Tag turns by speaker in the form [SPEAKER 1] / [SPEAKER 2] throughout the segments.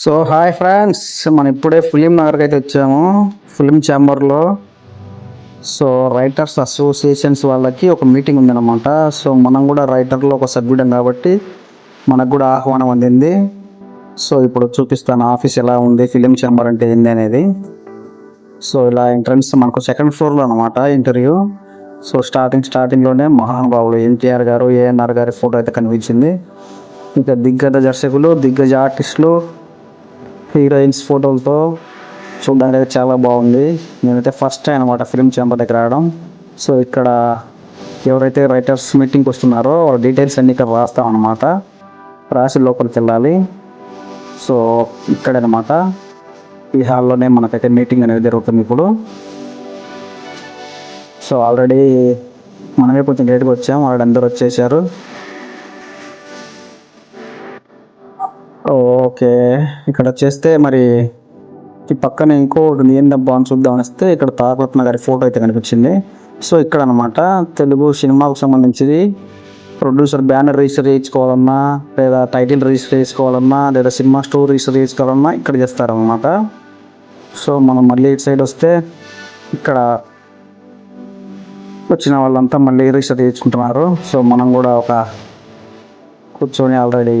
[SPEAKER 1] So hi friends మనం ఇప్పుడే film నగర్కి అయితే వచ్చాము ఫిలిం ఛాంబర్లో. సో రైటర్స్ అసోసియేషన్స్ వాళ్ళకి ఒక మీటింగ్ ఉందన్నమాట. సో మనం కూడా రైటర్లో ఒక సభ్యుడం కాబట్టి మనకు కూడా ఆహ్వానం అందింది. సో ఇప్పుడు చూపిస్తాను ఆఫీస్ ఎలా ఉంది ఫిలిం ఛాంబర్ అంటే ఏంది అనేది. సో ఇలా ఎంట్రన్స్ మనకు సెకండ్ ఫ్లోర్లో అనమాట ఇంటర్వ్యూ. సో స్టార్టింగ్ స్టార్టింగ్లోనే మహానుభావులు ఎన్టీఆర్ గారు ఏఎన్ఆర్ గారి ఫోటో అయితే కనిపించింది. ఇంకా దిగ్గజ దర్శకులు దిగ్గజ ఆర్టిస్టులు హీరోయిన్స్ ఫోటోలతో చూడడానికి చాలా బాగుంది. నేనైతే ఫస్ట్ టైం అనమాట ఫిలిం చాంబర్ దగ్గర రావడం. సో ఇక్కడ ఎవరైతే రైటర్స్ మీటింగ్కి వస్తున్నారో వాళ్ళ డీటెయిల్స్ అన్నీ ఇక్కడ రాస్తాం అనమాట రాసి లోపలికి వెళ్ళాలి. సో ఇక్కడనమాట ఈ హాల్లోనే మనకైతే మీటింగ్ అనేది జరుగుతుంది ఇప్పుడు. సో ఆల్రెడీ మనమే కొంచెం లేట్గా వచ్చాం. వాళ్ళందరూ వచ్చేసారు. ఓకే. ఇక్కడ చేస్తే మరి ఈ పక్కన ఇంకోటి ఏందబ్బా అని చూద్దాం వస్తే ఇక్కడ తారకరత్న గారి ఫోటో అయితే కనిపించింది. సో ఇక్కడ అనమాట తెలుగు సినిమాకు సంబంధించింది. ప్రొడ్యూసర్ బ్యానర్ రిజిస్టర్ చేయించుకోవాలన్నా లేదా టైటిల్ రిజిస్టర్ చేసుకోవాలన్నా లేదా సినిమా స్టోర్ రిజిస్టర్ చేసుకోవాలన్నా ఇక్కడ చేస్తారనమాట. సో మనం మళ్ళీ ఇటు సైడ్ వస్తే ఇక్కడ వచ్చిన వాళ్ళంతా మళ్ళీ రిజిస్టర్ చేయించుకుంటున్నారు. సో మనం కూడా ఒక కూర్చొని ఆల్రెడీ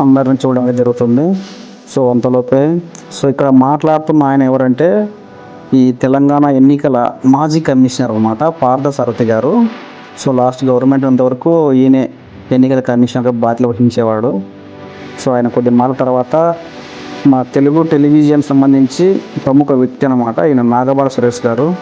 [SPEAKER 1] అందరిని చూడడం జరుగుతుంది. సో అంతలోపే సో ఇక్కడ మాట్లాడుతున్న ఆయన ఎవరంటే ఈ తెలంగాణ ఎన్నికల మాజీ కమిషనర్ అనమాట పార్థసారథి గారు. సో లాస్ట్ గవర్నమెంట్ అంతవరకు ఈయనే ఎన్నికల కమిషనర్గా బాధ్యత వహించేవాడు. సో ఆయన కొద్ది మాటల తర్వాత మా తెలుగు టెలివిజన్ సంబంధించి ప్రముఖ వ్యక్తి అనమాట ఈయన నాగబాల సురేష్ గారు.